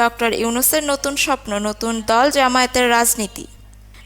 Doctor ইউনুসের নতুন স্বপ্ন নতুন দল জামায়াতের রাজনীতি।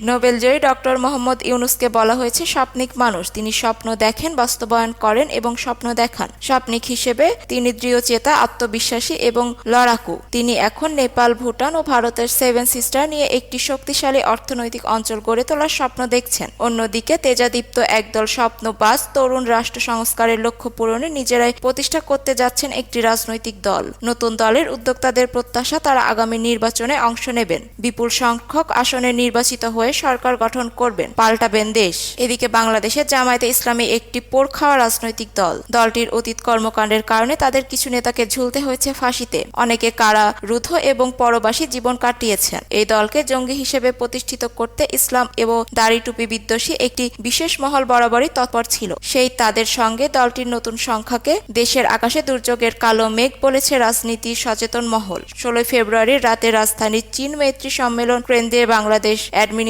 নোবেলজয়ী ডক্টর মোহাম্মদ ইউনুসকে বলা হয়েছে, স্বপ্নিক মানুষ। তিনি স্বপ্ন দেখেন, বাস্তবায়ন করেন এবং স্বপ্ন দেখান। স্বপ্নিক হিসেবে তিনি দৃঢ়চেতা আত্মবিশ্বাসী এবং লড়াকু। তিনি এখন নেপাল, ভুটান ও ভারতের সেভেন সিস্টার নিয়ে একটি শক্তিশালী অর্থনৈতিক অঞ্চল গড়ে তোলার স্বপ্ন দেখছেন। অন্যদিকে তেজাদীপ্ত একদল স্বপ্নবাজ তরুণ রাষ্ট্র সংস্কারের লক্ষ্য পূরণে নিজেরাই প্রতিষ্ঠা করতে যাচ্ছেন একটি রাজনৈতিক দল। নতুন দলের উদ্যোক্তাদের প্রত্যাশা, তারা আগামী নির্বাচনে অংশ নেবেন। বিপুল সংখ্যক আসনে নির্বাচিত হয়ে সরকার গঠন করবেন। পাল্টাবেন দেশ এদিকে বাংলাদেশে জামায়াতে ইসলামী একটি পোড় খাওয়া রাজনৈতিক দল। দলটির অতীত কর্মকাণ্ডের কারণে তাদের কিছু নেতাকে ঝুলতে হয়েছে ফাঁসিতে। অনেকে কারা, রুদ্ধ এবং পরবাসী জীবন কাটিয়েছেন। এই দলকে জঙ্গি হিসেবে প্রতিষ্ঠিত করতে ইসলাম এবং দাড়ি টুপি বিদ্বেষী একটি বিশেষ মহল বরাবরই তৎপর ছিল। সেই তাদের সঙ্গে দলটির নতুন সংখ্যাকে দেশের আকাশে দুর্যোগের কালো মেঘ বলেছে রাজনীতি সচেতন মহল। ষোলোই ফেব্রুয়ারির রাতে রাজধানীর চীন মৈত্রী সম্মেলন কেন্দ্রে বাংলাদেশ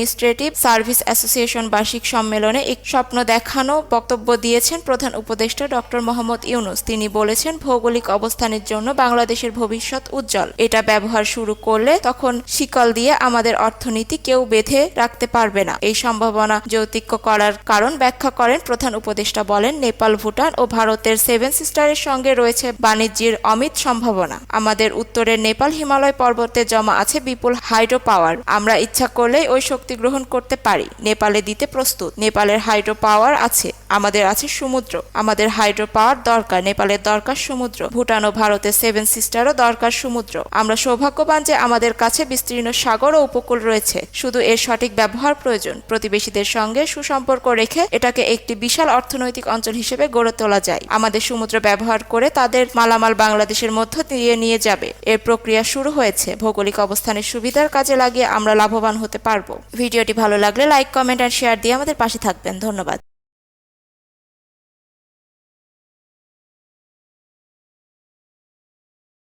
অ্যাডমিনিস্ট্রেটিভ সার্ভিস অ্যাসোসিয়েশন বার্ষিক সম্মেলনে এক স্বপ্ন দেখানো বক্তব্য দিয়েছেন প্রধান উপদেষ্টা ডক্টর মোহাম্মদ ইউনুস। তিনি বলেছেন, ভৌগোলিক অবস্থানের জন্য বাংলাদেশের ভবিষ্যৎ উজ্জ্বল। এটা ব্যবহার শুরু করলে তখন শিকল দিয়ে আমাদের অর্থনীতি কেউ বেঁধে রাখতে পারবে না। এই সম্ভাবনা যৌতিক্য করার কারণ ব্যাখ্যা করেন প্রধান উপদেষ্টা বলেন, নেপাল, ভুটান ও ভারতের সেভেন সিস্টারের সঙ্গে রয়েছে বাণিজ্যের অমিত সম্ভাবনা। আমাদের উত্তরের নেপাল হিমালয় পর্বতে জমা আছে বিপুল হাইড্রো পাওয়ার আমরা ইচ্ছা করলেই ওই শক্তি গ্রহণ করতে পারি। নেপালে দিতে প্রস্তুত। নেপালের হাইড্রো পাওয়ার আছে। আমাদের আছে সমুদ্র। আমাদের হাইড্রো পাওয়ার দরকার। নেপালের দরকার সমুদ্র। ভুটান ও ভারতের সেভেন সিস্টারও দরকার সমুদ্র। আমরা সৌভাগ্যবান যে আমাদের কাছে বিস্তীর্ণ সাগর ও উপকূল রয়েছে। শুধু এর সঠিক ব্যবহার প্রয়োজন। প্রতিবেশীদের সঙ্গে সুসম্পর্ক রেখে এটাকে একটি বিশাল অর্থনৈতিক অঞ্চল হিসেবে গড়ে তোলা যায়। আমাদের সমুদ্র ব্যবহার করে তাদের মালামাল বাংলাদেশের মধ্য দিয়ে নিয়ে যাবে। এর প্রক্রিয়া শুরু হয়েছে। ভৌগোলিক অবস্থানের সুবিধার কাজে লাগিয়ে আমরা লাভবান হতে পারব। ভিডিওটি ভালো লাগলে লাইক কমেন্ট আর শেয়ার দিয়ে আমাদের পাশে থাকবেন। ধন্যবাদ।